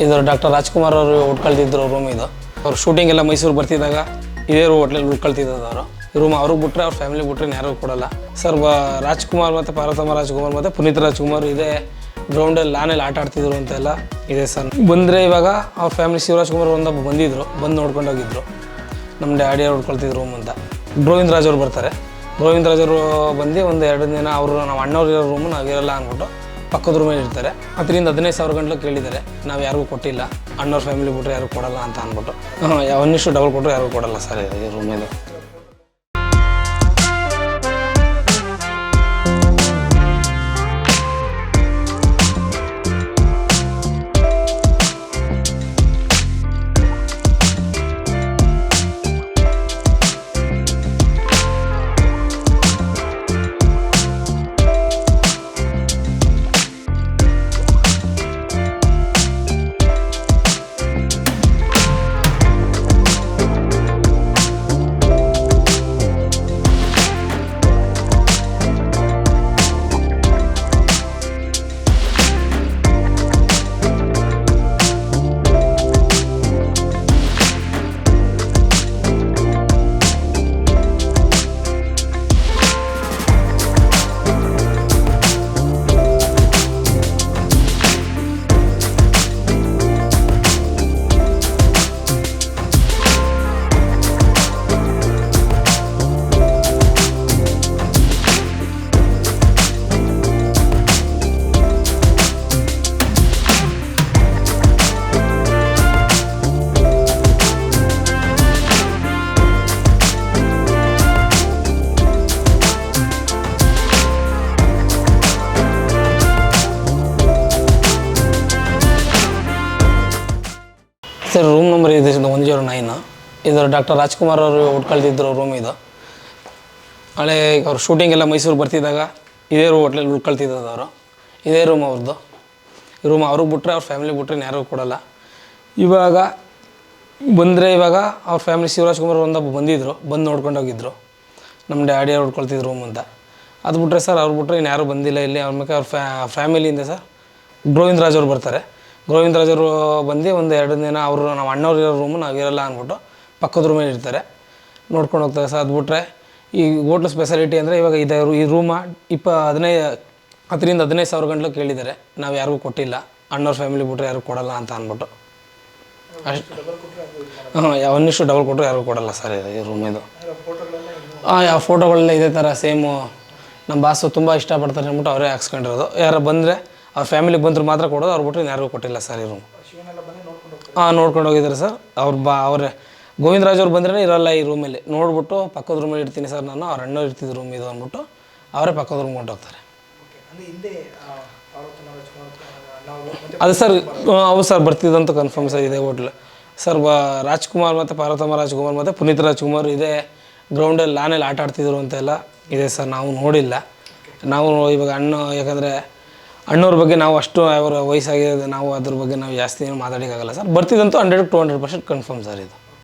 Zero nine ಇದು doctor Rajkumar ಅವರು ಉಟ್ಕೊಳ್ತಿದ್ರು ರೂಮ್ ಇದು. ಅವ್ರು ಶೂಟಿಂಗ್ ಎಲ್ಲ ಮೈಸೂರು ಬರ್ತಿದ್ದಾಗ ಇದೇ ಹೋಟ್ಲಲ್ಲಿ ಉಟ್ಕೊಳ್ತಿದ್ದರು ಅವರು. ರೂಮ್ ಅವ್ರಿಗೆ ಬಿಟ್ಟರೆ ಅವ್ರ ಫ್ಯಾಮಿಲಿ ಬಿಟ್ಟರೆ ಯಾರಿಗೂ ಕೊಡಲ್ಲ. ಸರ್ ಬ, ರಾಜ್ಕುಮಾರ್ ಮತ್ತು ಪಾರ್ವತಮ್ಮ ರಾಜ್ಕುಮಾರ್ ಮತ್ತು ಪುನೀತ್ ರಾಜ್ಕುಮಾರ್ ಇದೇ ಗ್ರೌಂಡಲ್ಲಿ ಲಾನಲ್ಲಿ ಆಟ ಆಡ್ತಿದ್ರು ಅಂತೆಲ್ಲ ಇದೆ ಸರ್ ಬಂದರೆ ಇವಾಗ ಅವ್ರ ಫ್ಯಾಮಿಲಿ ಶಿವರಾಜ್ ಕುಮಾರ್ ಒಂದು ಬಂದಿದ್ರು, ಬಂದು ನೋಡ್ಕೊಂಡು ಹೋಗಿದ್ರು. ನಮ್ಮ ಡ್ಯಾಡಿ ಉಟ್ಕೊಳ್ತಿದ್ರು ರೂಮ್ ಅಂತ. ಗೋವಿಂದ ರಾಜ್ ಅವ್ರು ಬರ್ತಾರೆ. ಗೋವಿಂದ ಅವರು ಬಂದು ಒಂದು ಎರಡು ದಿನ ಅವರು ನಮ್ಮ ಅಣ್ಣವ್ರು ಇರೋ ರೂಮು ನಾವು ಇರಲ್ಲ ಅಂದ್ಬಿಟ್ಟು ಪಕ್ಕದ ರೂಮಲ್ಲಿ ಇರ್ತಾರೆ. ಅದರಿಂದ ಹದಿನೈದು ಸಾವಿರ ಗಂಟಲು ಕೇಳಿದ್ದಾರೆ. ನಾವು ಯಾರಿಗೂ ಕೊಟ್ಟಿಲ್ಲ. ಅಣ್ಣವ್ರ ಫ್ಯಾಮಿಲಿ ಬಿಟ್ಟರೆ ಯಾರು ಕೊಡಲ್ಲ ಅಂತ ಅಂದ್ಬಿಟ್ಟು. ಒಂದಿಷ್ಟು ಡಬಲ್ ಕೊಟ್ಟರು ಯಾರಿಗೂ ಕೊಡಲ್ಲ ಸರ್ ಈ ರೂಮ್ ಸರ್ ರೂಮ್ ನಂಬರ್ ಇದೆ ಒನ್ ಜೀರೋ ನೈನ್. ಇದರ ಡಾಕ್ಟರ್ ರಾಜ್ಕುಮಾರ್ ಅವರು ಉಟ್ಕೊಳ್ತಿದ್ರು ರೂಮ್ ಇದು. ಹಳೆ ಅವ್ರು ಶೂಟಿಂಗ್ ಎಲ್ಲ ಮೈಸೂರು ಬರ್ತಿದ್ದಾಗ ಇದೇ ರೂಮ್ ಹೋಟ್ಲಲ್ಲಿ ಉಳ್ಕೊಳ್ತಿದ್ದದ್ದು ಅವರು. ಇದೇ ರೂಮ್ ಅವ್ರದ್ದು ರೂಮ್ ಅವ್ರಿಗೆ ಬಿಟ್ಟರೆ ಅವ್ರ ಫ್ಯಾಮಿಲಿ ಬಿಟ್ಟರೆ ಯಾರಿಗೂ ಕೊಡಲ್ಲ. ಇವಾಗ ಬಂದರೆ ಇವಾಗ ಅವ್ರ ಫ್ಯಾಮಿಲಿ ಶಿವರಾಜ್ಕುಮಾರ್ ಕುಮಾರ್ ಒಂದು ಬಂದಿದ್ದರು ಬಂದು ನೋಡ್ಕೊಂಡು ಹೋಗಿದ್ರು. ನಮ್ಮ ಡ್ಯಾಡಿ ಅವ್ರು ಉಟ್ಕೊಳ್ತಿದ್ರು ರೂಮ್ ಅಂತ. ಅದು ಬಿಟ್ಟರೆ ಸರ್, ಅವ್ರು ಬಿಟ್ಟರೆ ಇನ್ನು ಯಾರೂ ಬಂದಿಲ್ಲ ಇಲ್ಲಿ. ಅವ್ರ ಮೇಲೆ ಅವ್ರ ಫ್ಯಾ ಫ್ಯಾಮಿಲಿಯಿಂದ ಸರ್ ಗೋವಿಂದ್ ರಾಜ್ ಅವ್ರು ಬರ್ತಾರೆ. ಗೋವಿಂದ ರಾಜ್ ಅವರು ಬಂದು ಒಂದು ಎರಡು ದಿನ ಅವರು ನಮ್ಮ ಅಣ್ಣವ್ರು ಇರೋ ರೂಮು ನಾವು ಇರಲ್ಲ ಅಂದ್ಬಿಟ್ಟು ಪಕ್ಕದ ರೂಮಲ್ಲಿ ಇರ್ತಾರೆ. ನೋಡ್ಕೊಂಡು ಹೋಗ್ತಾರೆ ಸರ್ ಅದು ಬಿಟ್ರೆ. ಈ ಹೋಟ್ಲ್ ಸ್ಪೆಷಾಲಿಟಿ ಅಂದರೆ ಇವಾಗ ಇದೆ ಈ ರೂಮ ಇಪ್ಪ ಹದಿನೈದು ಹತ್ತರಿಂದ ಹದಿನೈದು ಸಾವಿರ ಗಂಟಲು ಕೇಳಿದ್ದಾರೆ. ನಾವು ಯಾರಿಗೂ ಕೊಟ್ಟಿಲ್ಲ. ಅಣ್ಣವ್ರ ಫ್ಯಾಮಿಲಿ ಬಿಟ್ರೆ ಯಾರಿಗೂ ಕೊಡಲ್ಲ ಅಂತ ಅಂದ್ಬಿಟ್ಟು. ಅಷ್ಟು ಹಾಂ ಒಂದಿಷ್ಟು ಡಬಲ್ ಕೊಟ್ಟರು ಯಾರಿಗೂ ಕೊಡಲ್ಲ ಸರ್ ಇದು, ಈ ರೂಮ್ ಇದು. ಹಾಂ ಯಾವ ಫೋಟೋಗಳೆಲ್ಲ ಇದೇ ಥರ ಸೇಮು ನಮ್ಮ ಬಾಸು ತುಂಬ ಇಷ್ಟಪಡ್ತಾರೆ ಅಂದ್ಬಿಟ್ಟು ಅವರೇ ಹಾಕ್ಸ್ಕೊಂಡಿರೋದು. ಯಾರು ಬಂದರೆ ಅವ್ರ ಫ್ಯಾಮಿಲಿಗೆ ಬಂದರು ಮಾತ್ರ ಕೊಡೋದು, ಅವ್ರು ಬಿಟ್ಟರೆ ಯಾರಿಗೂ ಕೊಟ್ಟಿಲ್ಲ ಸರ್ ಈ ರೂಮ್ ಹಾಂ ನೋಡ್ಕೊಂಡು ಹೋಗಿದ್ದಾರೆ ಸರ್. ಅವ್ರು ಬಾ, ಅವ್ರೆ, ಗೋವಿಂದರಾಜ್ ಅವ್ರು ಬಂದ್ರೆ ಇರೋಲ್ಲ ಈ ರೂಮಲ್ಲಿ ನೋಡ್ಬಿಟ್ಟು ಪಕ್ಕದ ರೂಮಲ್ಲಿ ಇರ್ತೀನಿ ಸರ್ ನಾನು, ಅವ್ರ ಅಣ್ಣ ಇರ್ತಿದ್ದ ರೂಮ್ ಇದು ಅಂದ್ಬಿಟ್ಟು ಅವರೇ ಪಕ್ಕದ ರೂಮ್ ಕೊಂಡೋಗ್ತಾರೆ ಅದು ಸರ್ ಹೌದು ಸರ್ ಬರ್ತಿದ್ದಂತ ಕನ್ಫರ್ಮ್ ಸರ್, ಇದೆ ಹೋಟ್ಲ್ ಸರ್, ಬ, ರಾಜ್ಕುಮಾರ್ ಮತ್ತು ಪಾರ್ವತಮ್ಮ ರಾಜ್ಕುಮಾರ್ ಮತ್ತು ಪುನೀತ್ ರಾಜ್ಕುಮಾರ್ ಇದೇ. ಗ್ರೌಂಡಲ್ಲಿ ಲಾನಲ್ಲಿ ಆಟ ಆಡ್ತಿದ್ರು ಅಂತೆಲ್ಲ ಇದೆ ಸರ್, ನಾವು ನೋಡಿಲ್ಲ. ನಾವು ಇವಾಗ ಅಣ್ಣ, ಯಾಕಂದರೆ ಅಣ್ಣವ್ರ ಬಗ್ಗೆ ನಾವು ಅಷ್ಟು ಅವರ ವಯಸ್ಸಾಗಿದೆ ನಾವು ಅದ್ರ ಬಗ್ಗೆ ನಾವು ಜಾಸ್ತಿ ಏನು ಮಾತಾಡೋಕ್ಕಾಗಲ್ಲ sir. ಬರ್ತಿದ್ದಂತೂ hundred to hundred percent confirm sir ಇದು.